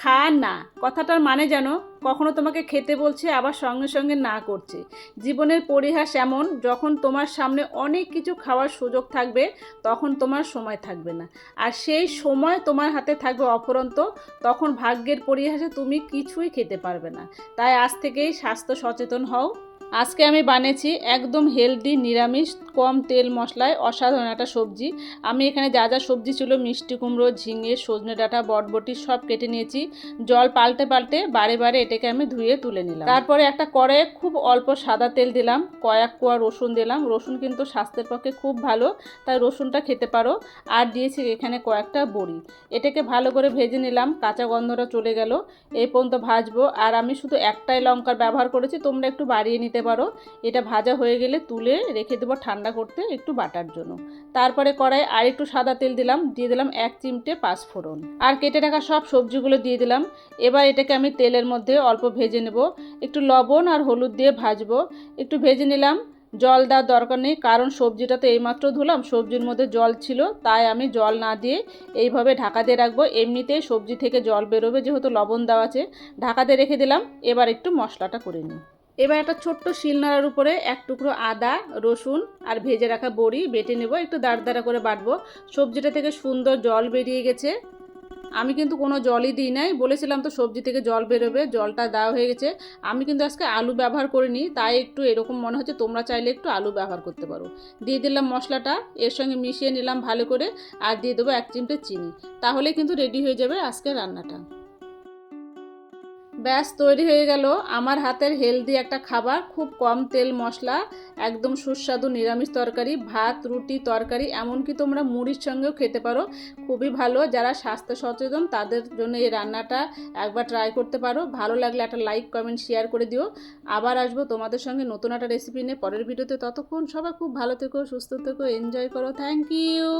খান না। কথাটার মানে যেন কখনো তোমাকে খেতে বলছে, আবার সঙ্গে সঙ্গে না করছে। জীবনের পরিহাস এমন, যখন তোমার সামনে অনেক কিছু খাওয়ার সুযোগ থাকবে, তখন তোমার সময় থাকবে না। আর সেই সময় তোমার হাতে থাকবে অপরন্ত তখন ভাগ্যের পরিহাসে তুমি কিছুই খেতে পারবে না। তাই আজ থেকেই স্বাস্থ্য সচেতন হও। আজকে আমি বানিয়েছি একদম হেলদি নিরামিষ কম তেল মশলায় অসাধারণ একটা সবজি। আমি এখানে যা যা সবজি ছিল, মিষ্টি কুমড়ো, ঝিঙে, সজনে ডাঁটা, বটবটি সব কেটে নিয়েছি। জল পাল্টে পাল্টে বারে বারে এটাকে আমি ধুয়ে তুলে নিলাম। তারপরে একটা কড়াইয়ে খুব অল্প সাদা তেল দিলাম, কয়েক কোয়া রসুন দিলাম। রসুন কিন্তু স্বাস্থ্যের পক্ষে খুব ভালো, তাই রসুনটা খেতে পারো। আর দিয়েছি এখানে কয়েকটা বড়ি। এটাকে ভালো করে ভেজে নিলাম, কাঁচা গন্ধটা চলে গেল। এই পর্যন্ত ভাজবো। আর আমি শুধু একটাই লঙ্কার ব্যবহার করেছি, তোমরা একটু বাড়িয়ে নিতে পারো। এটা ভাজা হয়ে গেলে তুলে রেখে দেবো ঠান্ডা করতে একটু বাটার জন্য। তারপরে কড়াই আর একটু সাদা তেল দিলাম, দিয়ে দিলাম এক চিমটে পাঁচফোড়ন আর কেটে রাখা সব সবজিগুলো দিয়ে দিলাম। এবার এটাকে আমি তেলের মধ্যে অল্প ভেজে নেব। একটু লবণ আর হলুদ দিয়ে ভাজবো। একটু ভেজে নিলাম। জল দেওয়ার দরকার নেই, কারণ সবজিটা তো এইমাত্র ধুলাম, সবজির মধ্যে জল ছিল, তাই আমি জল না দিয়ে এইভাবে ঢাকা দিয়ে রাখব। এমনিতেই সবজি থেকে জল বেরোবে, যেহেতু লবণ দেওয়া আছে ঢাকা দিয়ে রেখে দিলাম। এবার একটু মশলাটা করে নিই। এবার একটা ছোট্ট শিলনোড়ার উপরে এক টুকরো আদা, রসুন আর ভেজে রাখা বড়ি বেটে নেব। একটু দাঁড় দাঁড়া করে বাটবো। সবজিটা থেকে সুন্দর জল বেরিয়ে গেছে। আমি কিন্তু কোনো জলই দিই নাই। বলেছিলাম তো সবজি থেকে জল বেরোবে, জলটা দেওয়া হয়ে গেছে। আমি কিন্তু আজকে আলু ব্যবহার করিনি, তাই একটু এরকম মনে হচ্ছে তোমরা চাইলে একটু আলু ব্যবহার করতে পারো। দিয়ে দিলাম মশলাটা, এর সঙ্গে মিশিয়ে নিলাম ভালো করে, আর দিয়ে দেবো এক চিমটে চিনি। তাহলে কিন্তু রেডি হয়ে যাবে আজকে রান্নাটা। ব্যাস, তৈরি হয়ে গেল। আমার হাতের হেলদি একটা খাবার, খুব কম তেল মশলা, একদম সুস্বাদু নিরামিষ তরকারি, ভাত, রুটি, তরকারি, এমনকি তোমরা মুড়ির সঙ্গেও খেতে পারো। খুবই ভালো। যারা স্বাস্থ্য সচেতন, তাদের জন্য এই রান্নাটা একবার ট্রাই করতে পারো। ভালো লাগলে একটা লাইক কমেন্ট শেয়ার করে দিও। আবার আসব তোমাদের সঙ্গে নতুন একটা রেসিপি নিয়ে। পরের ভিডিওতে ততক্ষণ সবাই খুব ভালো থেকো, সুস্থ থেকো এনজয় করো। Thank you